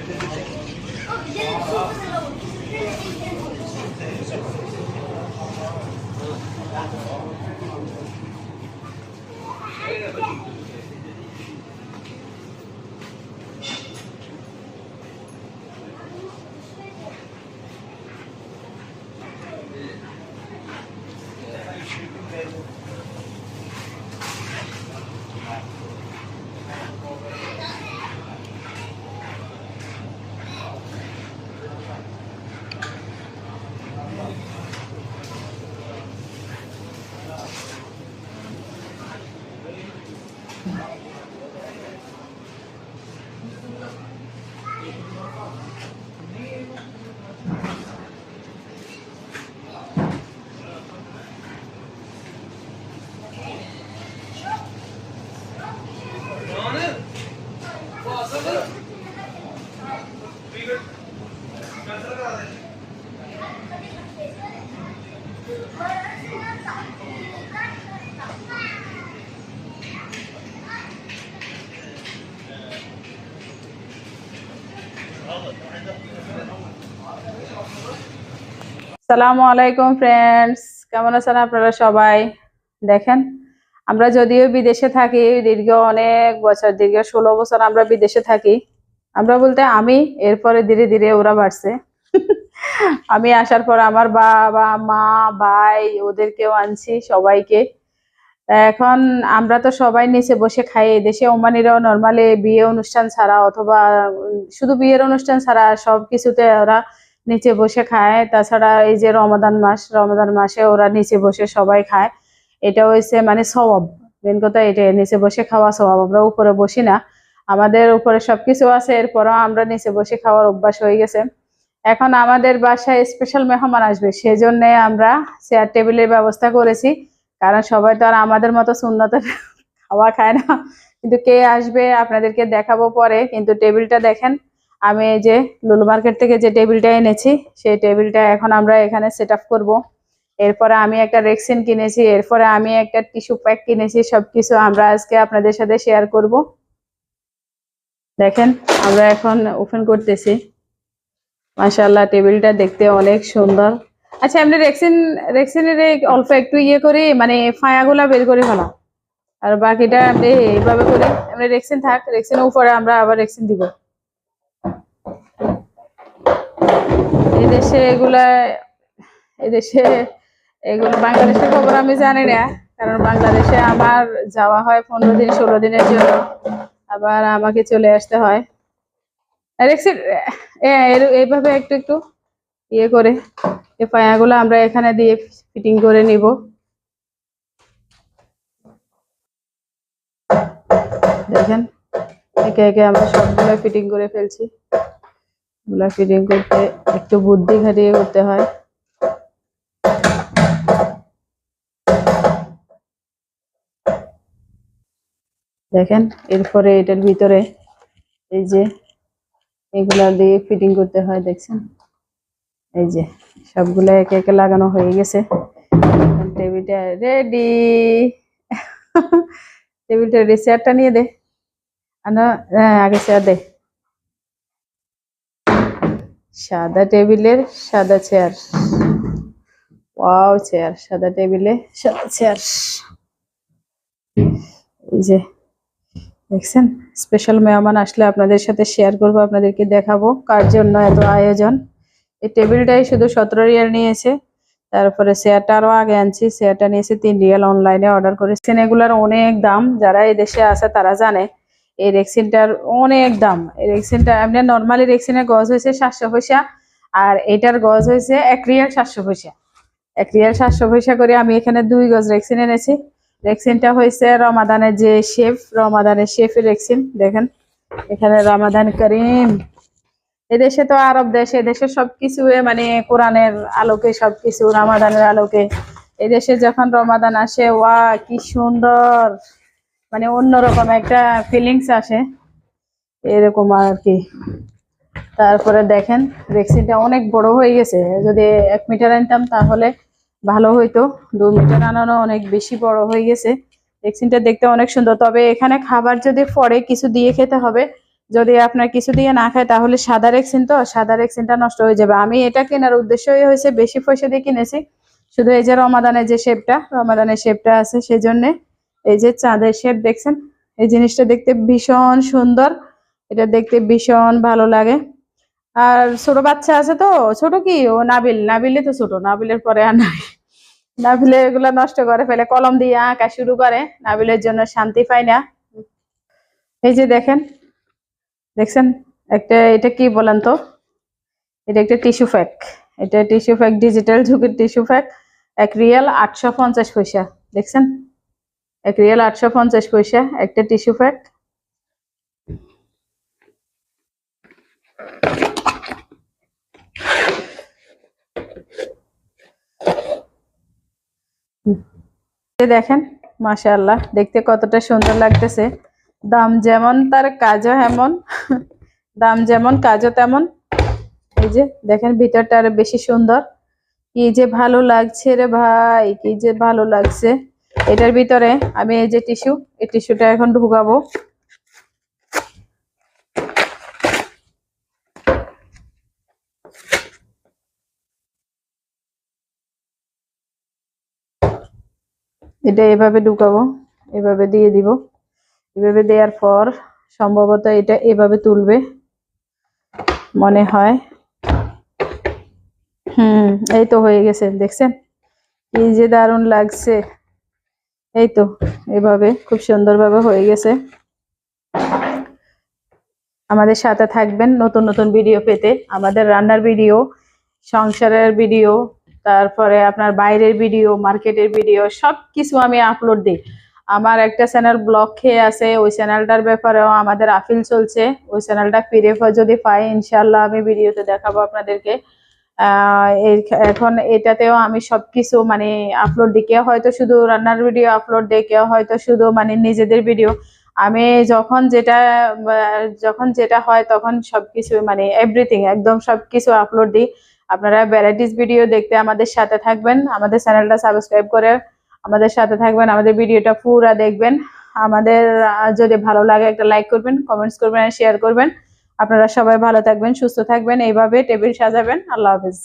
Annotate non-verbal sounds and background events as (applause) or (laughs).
我比现在舒服的了，我就是一天。সালামু আলাইকুম ফ্রেন্ডস কেমন আছেন আপনারা সবাই? দেখেন, আমরা যদিও বিদেশে থাকি, দীর্ঘ অনেক বছর, দীর্ঘ ষোলো বছর আমরা বিদেশে থাকি। আমরা বলতে আমি, এরপরে ধীরে ধীরে ওরা বাড়ছে। (laughs) আমি আসার পর আমার বাবা, মা, ভাই, ওদেরকেও আনছি, সবাইকে। এখন আমরা তো সবাই নিচে বসে খাই দেশে ওমানিরাও নর্মালি বিয়ে অনুষ্ঠান ছাড়া অথবা শুধু বিয়ের অনুষ্ঠান ছাড়া সব কিছুতে ওরা নিচে বসে খায়। তাছাড়া এই যে রমাদান মাস, রমাদান মাসে ওরা নিচে বসে সবাই খায়। এটা হয়েছে মানে স্বভাব মেন কথা এটা, নিচে বসে খাওয়া স্বভাব আমরা উপরে বসি না। আমাদের উপরে সবকিছু আছে, এরপরও আমরা নিচে বসে খাওয়ার অভ্যাস হয়ে গেছে। এখন আমাদের বাসায় স্পেশাল মেহমান আসবে, সেজন্য আমরা চেয়ার টেবিলের ব্যবস্থা করেছি। কারণ সবাই তো আর আমাদের মতো সুন্নতের খাওয়া খায় না। কিন্তু কে আসবে, আপনাদেরকে দেখাবো পরে। কিন্তু টেবিলটা দেখেন আমি এই যে লুলু মার্কেট থেকে যে টেবিলটা এনেছি, সেই টেবিলটা এখন আমরা এখানে সেট আপ করব। এরপরে আমি একটা রেক্সিন কিনেছি, এরপরে আমি একটা টিস্যু প্যাক কিনেছি, সবকিছু আমরা আজকে আপনাদের সাথে শেয়ার করব। দেখেন, আমরা এখন ওপেন করতেছি। মাশাআল্লাহ, টেবিলটা দেখতে অনেক সুন্দর। আচ্ছা এমনি রেক্সিন রেক্সিনের অল্প একটু ইয়ে করি মানে ফায়াগুলা বের করে ফেলা আর বাকিটা এমনি এইভাবে করে, এমনি রেক্সিন থাক রেক্সিনের উপরে আমরা আবার রেক্সিন দিব। এই দেশে এগুলা, এদেশে এগুলো বাংলাদেশের খবর আমি জানি না, কারণ বাংলাদেশে আমার যাওয়া হয় পনেরো দিন, ষোলো দিনের জন্য। আবার আমাকে চলে আসতে হয়। এইভাবে একটু একটু ইয়ে করে এই পায়াগুলো আমরা এখানে দিয়ে ফিটিং করে নিব। দেখেন, একে একে আমরা সবগুলো ফিটিং করে ফেলছি। এগুলা ফিটিং করতে একটু বুদ্ধি খাটিয়ে করতে হয়। দেখেন, এরপরে এটার ভিতরে এই যে এগুলা দিয়ে ফিটিং করতে হয়, দেখছেন? এই যে সবগুলো একে একে লাগানো হয়ে গেছে। টেবিলটা রেডি (laughs) টেবিলটা রেডি চেয়ারটা নিয়ে দে। আনা হ্যাঁ আগে চেয়ার দে। সাদা টেবিলের সাদা চেয়ার। ওয়াও, চেয়ার, সাদা টেবিলে সাদা চেয়ার। এই যে, দেখছেন? স্পেশাল মেহমান আসলে আপনাদের সাথে শেয়ার করব, আপনাদেরকে দেখাবো কার জন্য এত আয়োজন। এই টেবিলটাই শুধু সতেরো রিয়াল নিয়েছে, তারপরে চেয়ারটা আরও আগে আনছি, চেয়ারটা নিয়েছে তিন রিয়াল অনলাইনে অর্ডার করেছেন এগুলার অনেক দাম, যারা এই দেশে আছে তারা জানে। এই রেক্সিনটার অনেক দাম। এই রেক্সিনটা এমনি নর্মালি রেক্সিনের গজ হয়েছে সাতশো পয়সা আর এটার গজ হয়েছে এক রিয়াল সাতশো পয়সা। এক রিয়াল সাতশো পয়সা করে আমি এখানে দুই গজ রেক্সিন এনেছি। রেক্সিনটা হয়েছে রমাদানের যে শেফ রমাদানের শেফের রেক্সিন দেখেন। এখানে রমাদান করিম এদেশে তো আরব দেশ, এদেশে সবকিছু মানে কোরআনের আলোকে, সবকিছু রমাদানের আলোকে। এদেশে যখন রমাদান আসে, ওয়া, কি সুন্দর! মানে অন্যরকম একটা ফিলিংস আসে। এরকম আর কি তারপরে দেখেন রেক্সিনটা অনেক বড় হয়ে গেছে। যদি এক মিটার আনতাম তাহলে ভালো হইতো। দু মিটার আনানো অনেক বেশি বড় হয়ে গেছে। রেক্সিনটা দেখতে অনেক সুন্দর। তবে এখানে খাবার যদি পরে কিছু দিয়ে খেতে হবে, যদি আপনার কিছু দিয়ে না খায়, তাহলে সাদা রেক্সিন তো, সাদা রেক্সিনটা নষ্ট হয়ে যাবে। আমি এটা কেনার উদ্দেশ্যই হয়েছে, বেশি পয়সা দিয়ে কিনেছি। শুধু এই যে রমাদানের যে শেপটা রমাদানের শেপটা আছে সেই জন্যে এই যে চাঁদের শেপ দেখছেন? এই জিনিসটা দেখতে ভীষণ সুন্দর। এটা দেখতে ভীষণ ভালো লাগে। আর ছোট বাচ্চা আছে তো, ছোট কি? ও নাবিল নাবিলে তো ছোট, নাবিলের পরে আর নাই। নাবিলে এগুলা নষ্ট করে ফেলে, কলম দিয়ে আঁকা শুরু করে, নাবিলের জন্য শান্তি পায় না। এই যে দেখেন, দেখছেন? একটা, এটা কি বলেন তো? এটা একটা টিস্যু ফ্যাক। এটা টিস্যু ফ্যাক, ডিজিটাল যুগের টিস্যু ফ্যাক। এক রিয়েল আটশো পঞ্চাশ পয়সা, দেখছেন? এক আটশো পঞ্চাশ পয়সা, একটা টিস্যু এই দেখেন, মাশাআল্লাহ, দেখতে কতটা সুন্দর লাগতেছে। দাম যেমন তার কাজও এমন দাম যেমন কাজও তেমন। এই যে দেখেন, ভিতরটা আরও বেশি সুন্দর। কি যে ভালো লাগছে রে ভাই, কি যে ভালো লাগছে। এটার ভিতরে আমি এই যে টিস্যু, এই টিস্যুটা এখন ঢুকাবো। এটা এভাবে ঢুকাবো, এভাবে দিয়ে দিব। এভাবে দেওয়ার পর সম্ভবত এটা এভাবে তুলবে, মনে হয়। হুম, এই তো হয়ে গেছে, দেখছেন? কি যে দারুণ লাগছে। এই তো এভাবে খুব সুন্দরভাবে হয়ে গেছে। আমাদের সাথে থাকবেন নতুন নতুন ভিডিও পেতে। আমাদের রান্নার ভিডিও, সংসারের ভিডিও, তারপরে আপনার বাইরের ভিডিও, মার্কেটের ভিডিও সব কিছু আমি আপলোড দিই। আমার একটা চ্যানেল ব্লক খেয়ে আছে, ওই চ্যানেলটার ব্যাপারেও আমাদের আপিল চলছে। ওই চ্যানেলটা ফিরে যদি পাই ইনশাল্লাহ আমি ভিডিওতে দেখাবো আপনাদেরকে। এখন এটাতেও আমি সবকিছু মানে আপলোড দিই কেউ হয়তো শুধু রান্নার ভিডিও আপলোড কেউ হয়তো শুধু মানে নিজেদের ভিডিও আমি যখন যেটা যখন যেটা হয় তখন সবকিছু মানে এভরিথিং একদম সবকিছু আপলোড দিই আপনারা ভ্যারাইটিস ভিডিও দেখতে আমাদের সাথে থাকবেন, আমাদের চ্যানেলটা সাবস্ক্রাইব করে আমাদের সাথে থাকবেন, আমাদের ভিডিওটা পুরা দেখবেন। আমাদের যদি ভালো লাগে একটা লাইক করবেন কমেন্টস করবেন শেয়ার করবেন। আপনারা সবাই ভালো থাকবেন সুস্থ থাকবেন এইভাবে টেবিল সাজাবেন। আল্লাহ হাফিজ।